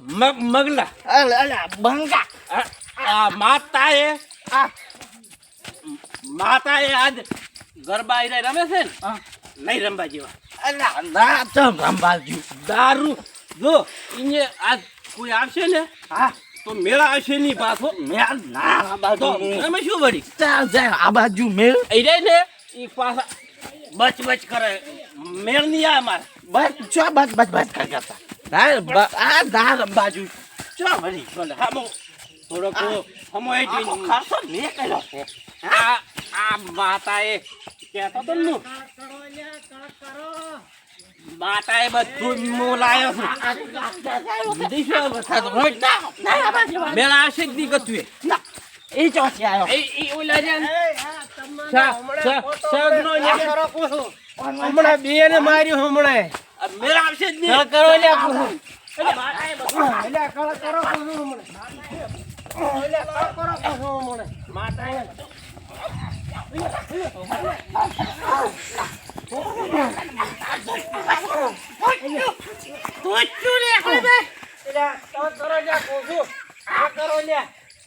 મગ મગલા અલા અલે બંગા આ- માતાએ આ માતાએ આજ ગરબા ઈ રમે છે ને. નહીં રમવા જેવા. અલા ના તો રમવા જેવું દારૂ જો ઈને આજ કોઈ આવશે ને હા. તો મેળા આવશે નહીં પાછો. મેળ ના બાજુ તો અમે શું વળી? તા જાય આ બાજુ મેળ. એ રે ને ઈ પાછા બચ બચ કરે. મેળ નહીં આવે મારે બસ ચો બસ બસ બસ કરતા. ના બ- આ ના રંબાજુ ચો વળી ભલે હામો થોડોક હમો એ ખર્ચો મેં કર્યો છે આ આ એ કહેતો તો નું માતા એ બધું હું લાયો છું દીશો બતાતો. મેળા આશિક જ નહીં કતું એ. ચોથી આવ્યો એ એ ઓલા સા- સગનો. હમણાં બે ને માર્યું હમણાં મેળા આવશે જ નહીં. કરો લે. એટલે એટલે કરો કરો કુહુ હમણાં એટલે કરો કરો હમણાં માતાએ એટલે તમે કરો લે કુહુ. આ કરો લે એટલે બંગા આ માતા તો મારે. કરું દે.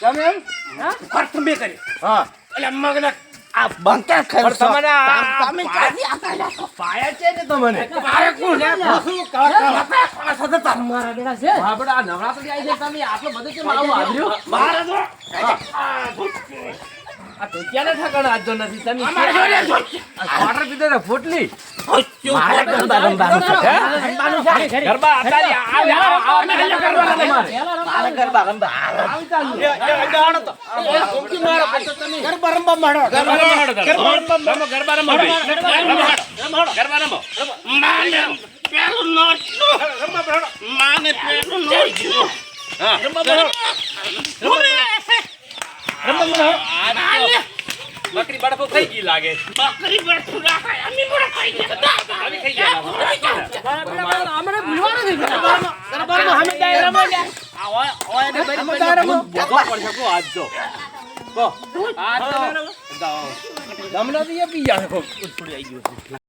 તમે. હા એટલે મગને આ બંકા ખર્ચો તમને તમે ક્યાંથી આપતા પાયા છે ને તમને કોણ? આ નવરાત્રી આવી છે તમે આટલો બધો કેમ આવું આવ્યું મારે તો આ તો ક્યાં ઠકાણા આજો નથી તમે અમારે જોડે ફૂટલી નથી મારે. મારે ગરબા રમવા આવી ચાલુ. ગરબા ગઈ લાગે બકરી માંડો. ગરબા રમવા માંડો. ગરબા રમો. માને પેલું નોટનું. માને પેલું નોટનું. હા. માને બકરી બડકો ખાઈ ગઈ લાગે બકરી બેઠું રાખાય. અમે ગયા. અમે ખાઈ ગયા. આ ઓય- ઓય ને બરી બરી ભૂત ભોગવવો પડશે કો આજ જો બો આ તો- તો એ પી કોક. ઉછળી આવી ગયું.